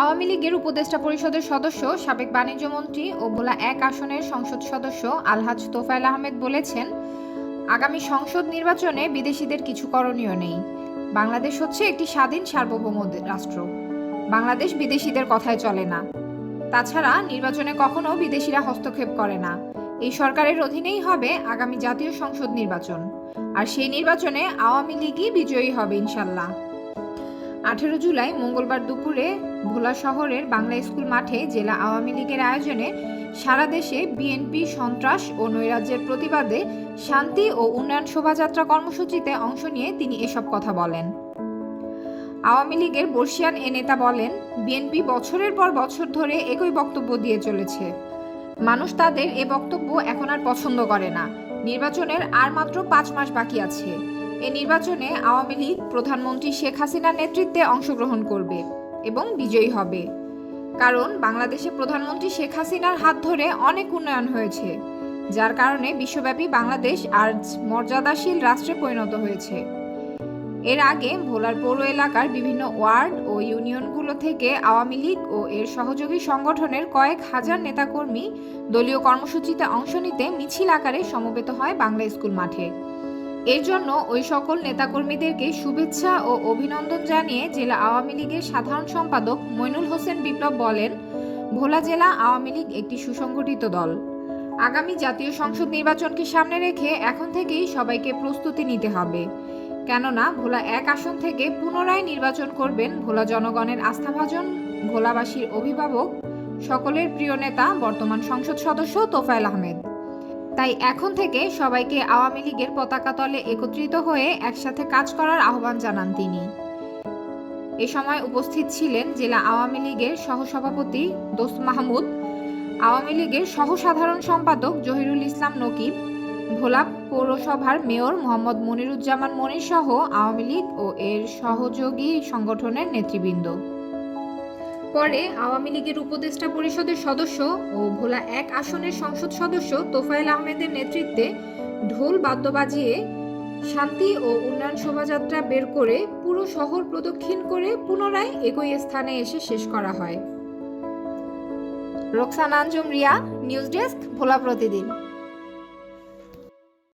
আওয়ামী লীগের উপদেষ্টা পরিষদের সদস্য, সাবেক বাণিজ্য মন্ত্রী ও ভোলা এক আসনের সংসদ সদস্য আলহাজ তোফায়েল আহমেদ বলেছেন, আগামী সংসদ নির্বাচনে বিদেশিদের কিছু করণীয় নেই। বাংলাদেশ হচ্ছে একটি স্বাধীন সার্বভৌম রাষ্ট্র। বাংলাদেশ বিদেশিদের কথায় চলে না। তাছাড়া নির্বাচনে কখনো বিদেশিরা হস্তক্ষেপ করে না। এই সরকারের অধীনেই হবে আগামী জাতীয় সংসদ নির্বাচন। আর সেই নির্বাচনে আওয়ামী লীগই বিজয়ী হবে ইনশাল্লাহ। আঠেরো জুলাই মঙ্গলবার দুপুরে ভোলা শহরের বাংলা স্কুল মাঠে জেলা আওয়ামী লীগের আয়োজনে সারা দেশে বিএনপি, সন্ত্রাস ও নৈরাজ্যের প্রতিবাদে শান্তি ও উন্নয়ন শোভাযাত্রা কর্মসূচিতে অংশ নিয়ে তিনি এসব কথা বলেন। আওয়ামী লীগের বর্ষিয়ান এ নেতা বলেন, বিএনপি বছরের পর বছর ধরে একই বক্তব্য দিয়ে চলেছে। মানুষ তাদের এ বক্তব্য এখন আর পছন্দ করে না। নির্বাচনের আর মাত্র পাঁচ মাস বাকি আছে। এ নির্বাচনে আওয়ামী লীগ প্রধানমন্ত্রী শেখ হাসিনার নেতৃত্বে অংশগ্রহণ করবে এবং বিজয়ী হবে। কারণ বাংলাদেশে প্রধানমন্ত্রী শেখ হাসিনার হাত ধরে অনেক উন্নয়ন হয়েছে, যার কারণে বিশ্বব্যাপী বাংলাদেশ আজ মর্যাদাশীল রাষ্ট্রে পরিণত হয়েছে। এর আগে ভোলার পৌর এলাকার বিভিন্ন ওয়ার্ড ও ইউনিয়নগুলো থেকে আওয়ামী লীগ ও এর সহযোগী সংগঠনের কয়েক হাজার নেতাকর্মী দলীয় কর্মসূচিতে অংশ নিতে মিছিল আকারে সমবেত হয় বাংলা স্কুল মাঠে। এর জন্য ওই সকল নেতাকর্মীদেরকে শুভেচ্ছা ও অভিনন্দন জানিয়ে জেলা আওয়ামী লীগের সাধারণ সম্পাদক মইনুল হোসেন বিপ্লব বলেন, ভোলা জেলা আওয়ামী লীগ একটি সুসংগঠিত দল। আগামী জাতীয় সংসদ নির্বাচনকে সামনে রেখে এখন থেকেই সবাইকে প্রস্তুতি নিতে হবে। কেননা ভোলা এক আসন থেকে পুনরায় নির্বাচন করবেন ভোলা জনগণের আস্থাভাজন ভোলাবাসীর অভিভাবক, সকলের প্রিয় নেতা, বর্তমান সংসদ সদস্য তোফায়েল আহমেদ। তাই এখন থেকে সবাইকে আওয়ামী লীগের পতাকা তলে একত্রিত হয়ে একসাথে কাজ করার আহ্বান জানান তিনি। এ সময় উপস্থিত ছিলেন জেলা আওয়ামী লীগের সহসভাপতি দোস্ত মাহমুদ, আওয়ামী লীগের সহসাধারণ সম্পাদক জহিরুল ইসলাম নকিব ভোলা পৌরসভার মেয়র মোহাম্মদ মনিরুজ্জামান মনির সহ আওয়ামী লীগ ও এর সহযোগী সংগঠনের নেতৃবৃন্দ। পরে আওয়ামী লীগের উপদেষ্টা পরিষদের সদস্য ও ভোলা এক আসনের সংসদ সদস্য তোফায়েল আহমেদের নেতৃত্বে ঢোল বাদ্য বাজিয়ে শান্তি ও উন্নয়ন শোভাযাত্রা বের করে পুরো শহর প্রদক্ষিণ করে পুনরায় একই স্থানে এসে শেষ করা হয়। Roksana Anjum Riya, news desk, Bhola Protidin.